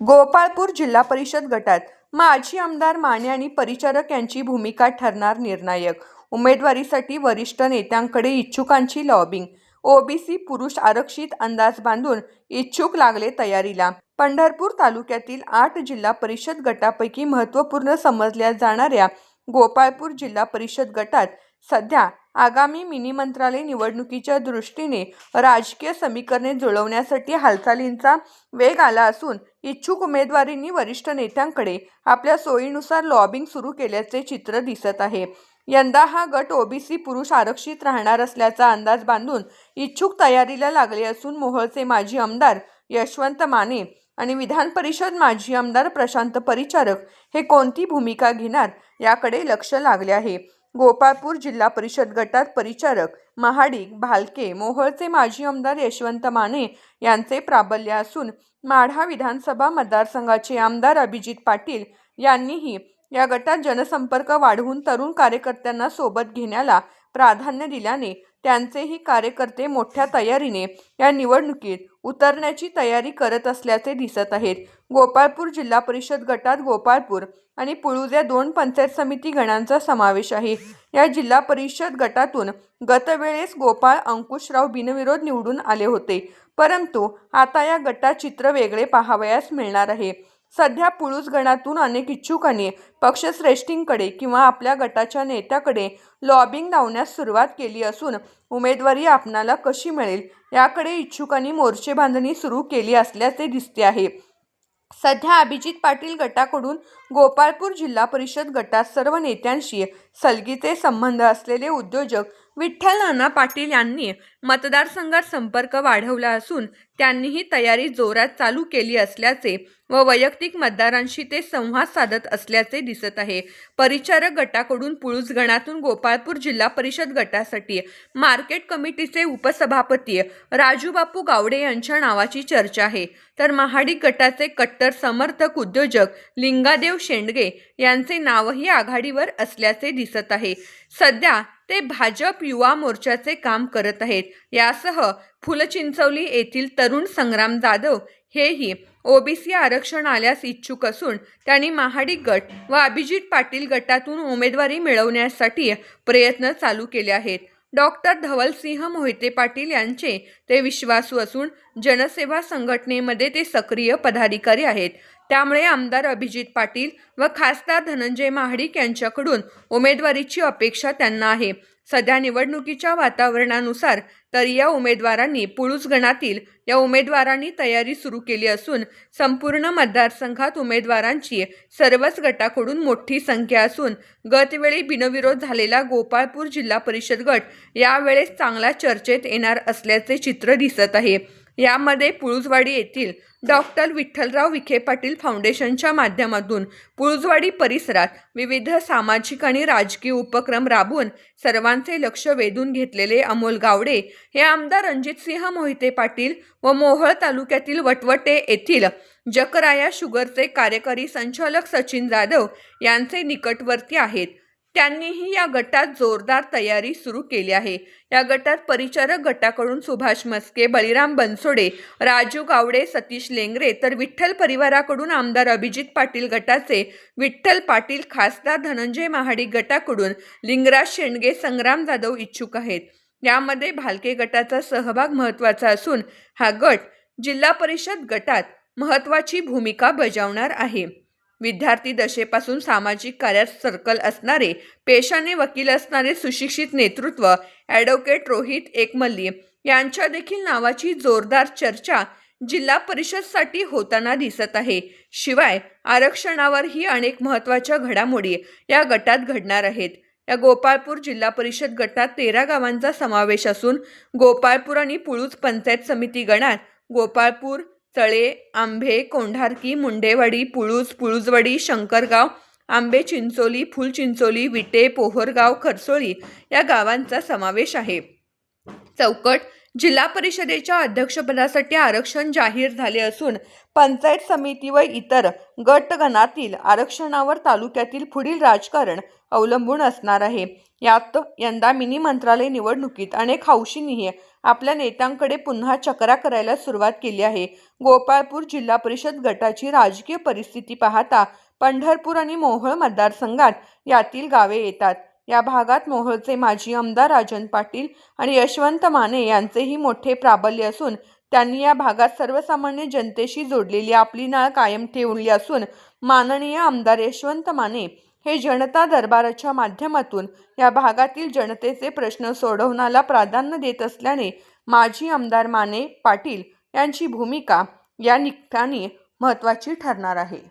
गोपाळपूर जिल्हा परिषद गटात माजी आमदार माने आणि परिचारक यांची भूमिका ठरणार निर्णायक. उमेदवारीसाठी वरिष्ठ नेत्यांकडे इच्छुकांची लॉबिंग. ओबीसी पुरुष आरक्षित अंदाज बांधून इच्छुक लागले तयारीला. पंढरपूर तालुक्यातील आठ जिल्हा परिषद गटापैकी महत्त्वपूर्ण समजल्या जाणाऱ्या गोपाळपूर जिल्हा परिषद गटात सध्या आगामी मिनी मंत्रालय निवडणुकीच्या दृष्टीने राजकीय समीकरणे जुळवण्यासाठी हालचालींचा वेग आला असून इच्छुक उमेदवारींनी वरिष्ठ नेत्यांकडे आपल्या सोयीनुसार लॉबिंग सुरू केल्याचे चित्र दिसत आहे. यंदा हा गट ओबीसी पुरुष आरक्षित राहणार असल्याचा अंदाज बांधून इच्छुक तयारीला लागले असून मोहोळचे माजी आमदार यशवंत माने आणि विधान परिषद माजी आमदार प्रशांत परिचारक हे कोणती भूमिका घेणार याकडे लक्ष लागले आहे. गोपाळपूर जिल्हा परिषद गटात परिचारक महाडिक भालके मोहोळचे माजी आमदार यशवंत माने यांचे प्राबल्य असून माढा विधानसभा मतदारसंघाचे आमदार अभिजित पाटील यांनीही या गटात जनसंपर्क वाढवून तरुण कार्यकर्त्यांना सोबत घेण्याला प्राधान्य दिल्याने त्यांचेही कार्यकर्ते मोठ्या तयारीने या निवडणुकीत उतरण्याची तयारी करत असल्याचे दिसत आहेत. गोपाळपूर जिल्हा परिषद गटात गोपाळपूर आणि पुळूज या दोन पंचायत समिती गणांचा समावेश आहे. या जिल्हा परिषद गटातून गतवेळेस गोपाळ अंकुशराव बिनविरोध निवडून आले होते. परंतु आता या गटात चित्र वेगळे पाहावयास मिळणार आहे. सध्या पुळूस गणातून अनेक इच्छुकांनी पक्षश्रेष्ठींकडे किंवा आपल्या गटाच्या नेत्याकडे लॉबिंग लावण्यास सुरुवात केली असून उमेदवारी आपणाला कशी मिळेल याकडे इच्छुकांनी मोर्चे बांधणी सुरू केली असल्याचे दिसते आहे. सध्या अभिजित पाटील गटाकडून गोपाळपूर जिल्हा परिषद गटात सर्व नेत्यांशी सलगीचे संबंध असलेले उद्योजक विठ्ठल नाना पाटील यांनी मतदारसंघात संपर्क वाढवला असून त्यांनीही तयारी जोरात चालू केली असल्याचे व वैयक्तिक मतदारांशी ते संवाद साधत असल्याचे दिसत आहे. परिचारक गटाकडून पुळूस गणातून गोपाळपूर जिल्हा परिषद गटासाठी मार्केट कमिटीचे उपसभापती राजूबापू गावडे यांच्या नावाची चर्चा आहे. तर महाडिक गटाचे कट्टर समर्थक उद्योजक लिंगादेव शेंडगे यांचे नावही आघाडीवर असल्याचे दिसत आहे. सध्या ते भाजप युवा मोर्चाचे काम करत आहेत. यासह फुलचिंचवली येथील तरुण संग्राम जाधव हेही ओबीसी आरक्षण आल्यास इच्छुक असून त्यांनी महाडिक गट व अभिजित पाटील गटातून उमेदवारी मिळवण्यासाठी प्रयत्न चालू केले आहेत. डॉक्टर धवलसिंह मोहिते पाटील यांचे ते विश्वासू असून जनसेवा संघटनेमध्ये ते सक्रिय पदाधिकारी आहेत. त्यामुळे आमदार अभिजित पाटील व खासदार धनंजय महाडिक यांच्याकडून उमेदवारीची अपेक्षा त्यांना आहे. सध्या निवडणुकीच्या वातावरणानुसार तर या उमेदवारांनी पुळूस गणातील या उमेदवारांनी तयारी सुरू केली असून संपूर्ण मतदारसंघात उमेदवारांची सर्वच गटाकडून मोठी संख्या असून गतवेळी बिनविरोध झालेला गोपाळपूर जिल्हा परिषद गट यावेळेस चांगला चर्चेत येणार असल्याचे चित्र दिसत आहे. यामध्ये पुळुजवाडी येथील डॉक्टर विठ्ठलराव विखे पाटील फाउंडेशनच्या माध्यमातून पुळुजवाडी परिसरात विविध सामाजिक आणि राजकीय उपक्रम राबवून सर्वांचे लक्ष वेधून घेतलेले अमोल गावडे हे आमदार रणजितसिंह मोहिते पाटील व मोहोळ तालुक्यातील वटवटे येथील जकराया शुगरचे कार्यकारी संचालक सचिन जाधव यांचे निकटवर्ती आहेत. त्यांनीही या गटात जोरदार तयारी सुरू केली आहे. या गटात परिचारक गटाकडून सुभाष मस्के बळीराम बनसोडे राजू गावडे सतीश लेंगरे तर विठ्ठल परिवाराकडून आमदार अभिजित पाटील गटाचे विठ्ठल पाटील खासदार धनंजय महाडिक गटाकडून लिंगराज शेंडगे संग्राम जाधव इच्छुक आहेत. यामध्ये भालके गटाचा सहभाग महत्त्वाचा असून हा गट जिल्हा परिषद गटात महत्त्वाची भूमिका बजावणार आहे. विद्यार्थी दशेपासून सामाजिक कार्यात सर्कल असणारे पेशाने वकील असणारे सुशिक्षित नेतृत्व ॲडव्होकेट रोहित एकमल्ली यांच्या देखील नावाची जोरदार चर्चा जिल्हा परिषदसाठी होताना दिसत आहे. शिवाय आरक्षणावरही अनेक महत्त्वाच्या घडामोडी या गटात घडणार आहेत. या गोपाळपूर जिल्हा परिषद गटात तेरा गावांचा समावेश असून गोपाळपूर आणि पुळूज पंचायत समिती गणात गोपाळपूर चळे आंबे कोंढारकी मुंडेवाडी पुळूज पुळूजवाडी शंकरगाव आंबे चिंचोली फुलचिंचोली विटे पोहरगाव खरसोळी या गावांचा समावेश आहे. चौकट जिल्हा परिषदेच्या अध्यक्षपदासाठी आरक्षण जाहीर झाले असून पंचायत समिती व इतर गटगणातील आरक्षणावर तालुक्यातील पुढील राजकारण अवलंबून असणार आहे. यात यंदा मिनी मंत्रालय निवडणुकीत अनेक हौशींनीही आपल्या नेत्यांकडे पुन्हा चकरा करायला सुरुवात केली आहे. गोपाळपूर जिल्हा परिषद गटाची राजकीय परिस्थिती पाहता पंढरपूर आणि मोहोळ मतदारसंघात यातील गावे येतात. या भागात मोहोळचे माजी आमदार राजन पाटील आणि यशवंत माने यांचेही मोठे प्राबल्य असून त्यांनी या भागात सर्वसामान्य जनतेशी जोडलेली आपली नाळ कायम ठेवली असून माननीय आमदार यशवंत माने हे जनता दरबाराच्या माध्यमातून या भागातील जनतेचे प्रश्न सोडवण्याला प्राधान्य देत असल्याने माजी आमदार माने पाटील यांची भूमिका या निमित्ताने महत्त्वाची ठरणार आहे.